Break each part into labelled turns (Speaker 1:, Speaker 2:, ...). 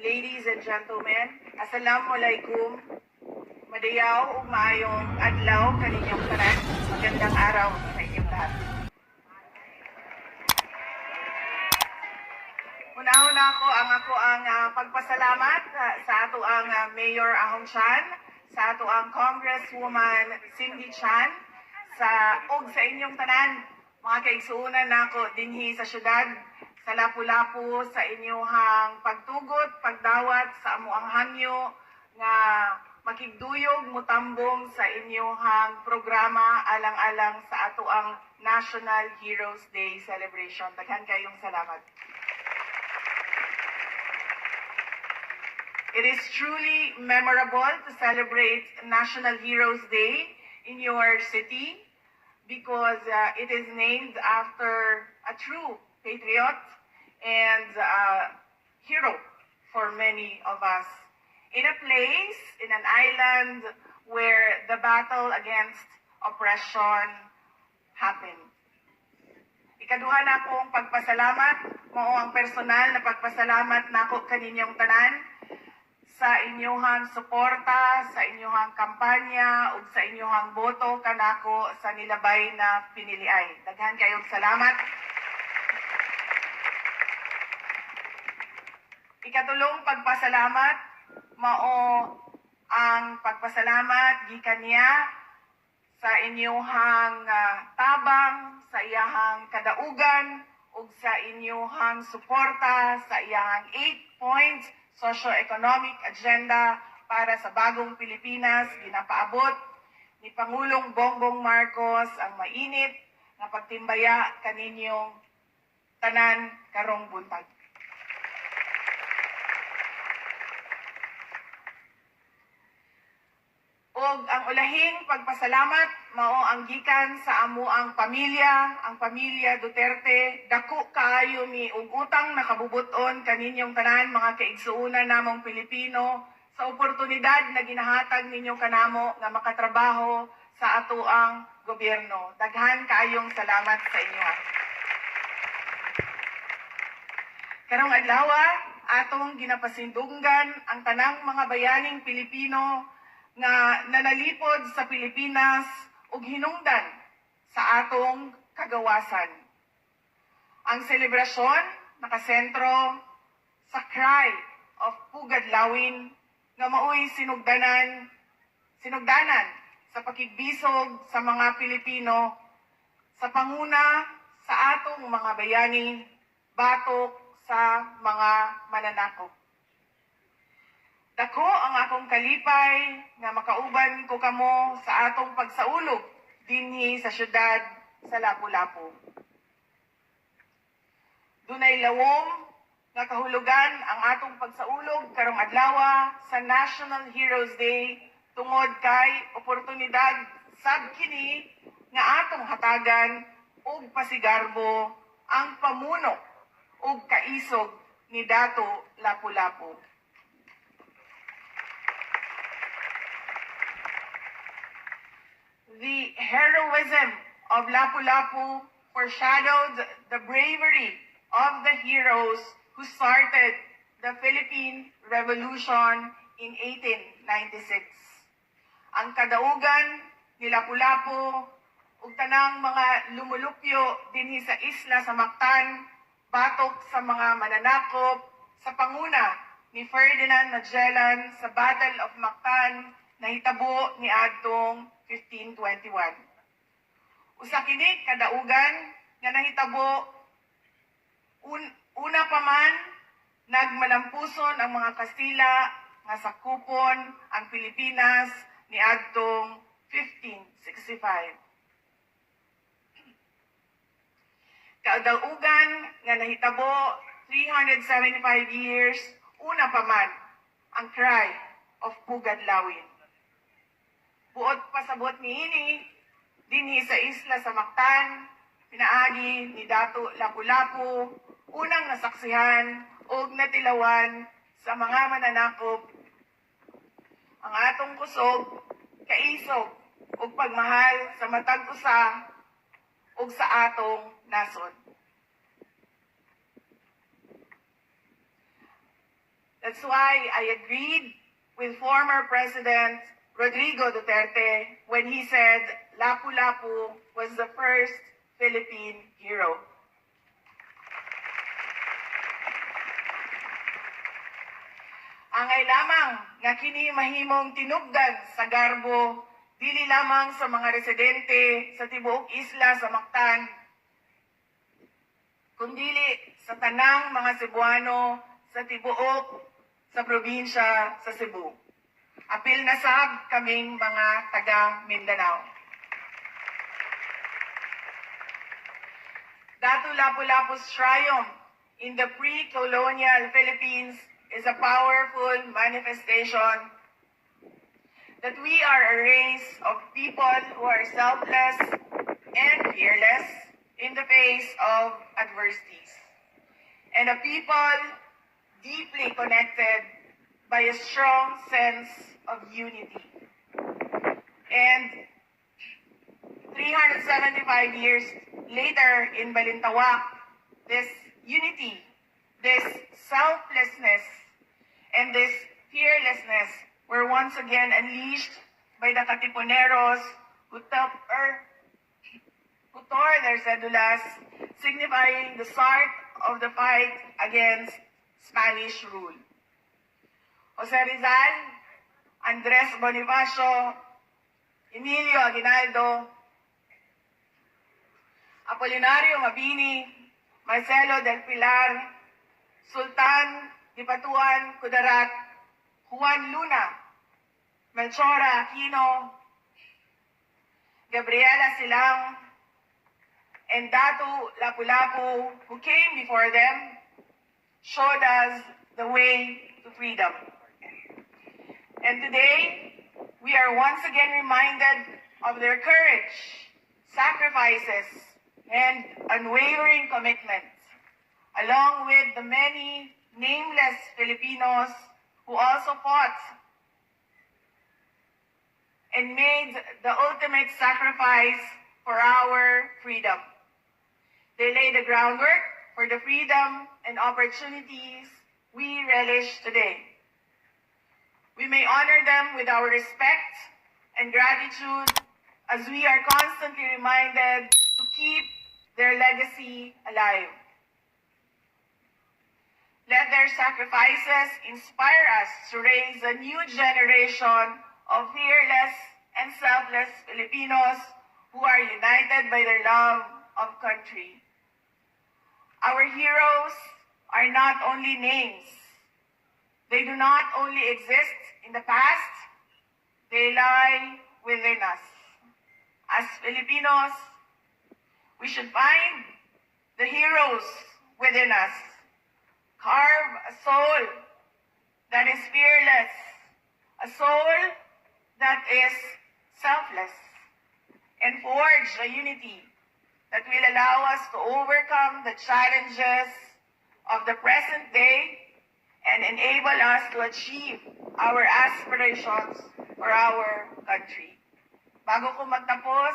Speaker 1: ladies and gentlemen, Assalamualaikum. Madayaw ug maayong adlaw kaninyong tanan. Magandang araw sa inyong lahat. Una-una ako ang ako ang ah, pagpasalamat ah, sa ato ang ah, Mayor Ahong Chan, sa ato ang Congresswoman Cindy Chan, sa ug sa inyong tanan, mga kaigsuunan nako dinhi sa syudad, sa Lapu-Lapu, sa inyong pagtugot, pagdawat sa amo ang hangyo nga makigduyog mutambong sa inyong programa alang-alang sa ato ang National Heroes Day celebration. Daghan kayong salamat. It is truly memorable to celebrate National Heroes Day in your city because uh, it is named after a true patriot and uh, hero for many of us. In a place, in an island where the battle against oppression happened. Ikaduha na akong pagpasalamat, mao ang personal na pagpasalamat nako kaninyong tanan sa inyong suporta, sa inyong kampanya, ug sa inyong boto kanako sa nilabay na piniliay. Daghan kayong salamat. Ikatulong pagpasalamat, mao ang pagpasalamat. Gikan niya sa inyong ah, tabang, sa iyahang kadaugan, ug sa inyong suporta sa iyahang 8 points socio-economic agenda para sa bagong Pilipinas. Ginapaabot ni Pangulong Bongbong Marcos ang mainit na pagtimbaya kaninyong tanan karong buntag. Og ang ulahing pagpasalamat mao ang gikan sa amo ang pamilya, ang pamilya Duterte, dako kaayo mi og utang nakabubuton kaninyong tanan mga kaigsuonan namong Pilipino sa oportunidad na ginahatag ninyo kanamo nga makatrabaho sa ato ang gobyerno. Daghan kaayong salamat sa inyo. Karong adlaw atong ginapasindunggan ang tanang mga bayaning Pilipino nga nanalipod sa Pilipinas ug hinungdan sa atong kagawasan. Ang selebrasyon nakasentro sa cry of Pugad Lawin nga maoy sinugdanan sinugdanan sa pakigbisog sa mga Pilipino sa panguna sa atong mga bayani batok sa mga mananakop. Dako ang akong kalipay nga makauban ko kamo sa atong pagsaulog dinhi sa syudad sa Lapu-Lapu. Dunay lawom nga kahulugan ang atong pagsaulog karong adlaw sa National Heroes Day tungod kay oportunidad sab kini nga atong hatagan og pasigarbo ang pamuno ug kaisog ni Dato Lapu-Lapu. The heroism of Lapu-Lapu foreshadowed the bravery of the heroes who started the Philippine Revolution in 1896. Ang kadaugan ni Lapu-Lapu ug tanang mga lumulupyo dinhi sa isla sa Mactan batok sa mga mananakop sa panguna ni Ferdinand Magellan sa Battle of Mactan na hitabo ni adtong 1521. Usa kini kadaugan nga nahitabo un, una pa man nagmalampuson ang mga Kastila nga sakupon ang Pilipinas ni adtong 1565. Kadaugan nga nahitabo 375 years una pa man ang cry of Pugad Lawin. Buot pasabot ni ini, dinhi sa isla sa Mactan, pinaagi ni Dato Lapu-Lapu, unang nasaksihan og natilawan sa mga mananakop ang atong kusog, kaisog, ug pagmahal sa matag usa ug sa atong nasod. That's why I agreed with former President Rodrigo Duterte when he said Lapu-Lapu was the first Philippine hero. Angay lamang nga kini mahimong tinubdan sa garbo dili lamang sa mga residente sa tibuok isla sa Mactan kundili sa tanang mga Cebuano sa tibuok sa probinsya sa Cebu. Apil na sab kaming mga taga Mindanao. Datu Lapu-Lapu's triumph in the pre-colonial Philippines is a powerful manifestation that we are a race of people who are selfless and fearless in the face of adversities, and a people deeply connected by a strong sense of unity. And 375 years later in Balintawak, this unity, this selflessness, and this fearlessness were once again unleashed by the Katipuneros who took or who tore their cedulas, signifying the start of the fight against Spanish rule. Jose Rizal, Andres Bonifacio, Emilio Aguinaldo, Apolinario Mabini, Marcelo del Pilar, Sultan Dipatuan Kudarat, Juan Luna, Melchora Aquino, Gabriela Silang, and Datu Lapu-Lapu, who came before them, showed us the way to freedom. And today, we are once again reminded of their courage, sacrifices, and unwavering commitment, along with the many nameless Filipinos who also fought and made the ultimate sacrifice for our freedom. They laid the groundwork for the freedom and opportunities we relish today. We may honor them with our respect and gratitude as we are constantly reminded to keep their legacy alive. Let their sacrifices inspire us to raise a new generation of fearless and selfless Filipinos who are united by their love of country. Our heroes are not only names. They do not only exist in the past, they lie within us. As Filipinos, we should find the heroes within us. Carve a soul that is fearless, a soul that is selfless, and forge a unity that will allow us to overcome the challenges of the present day and enable us to achieve our aspirations for our country. Bago ko magtapos,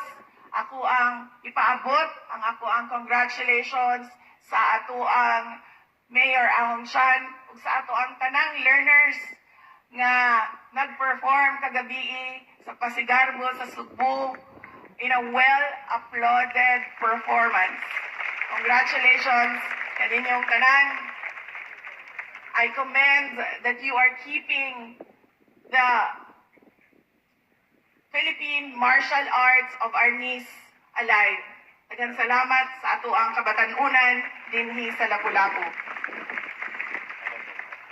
Speaker 1: ako ang ipaabot ang ako ang congratulations sa ato ang Mayor Ahong Chan ug sa ato ang tanang learners nga nag-perform kagabi sa Pasigarbo sa Subo in a well-applauded performance. Congratulations kaninyong tanan. I commend that you are keeping the Philippine martial arts of niece alive. Daghang salamat sa ato ang kabatanunan dinhi sa Lapu-Lapu.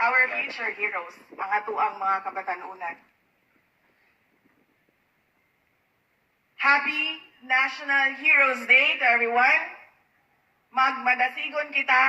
Speaker 1: Our future heroes, ang ato ang mga kabatanunan. Happy National Heroes Day to everyone. Magmadasigon kita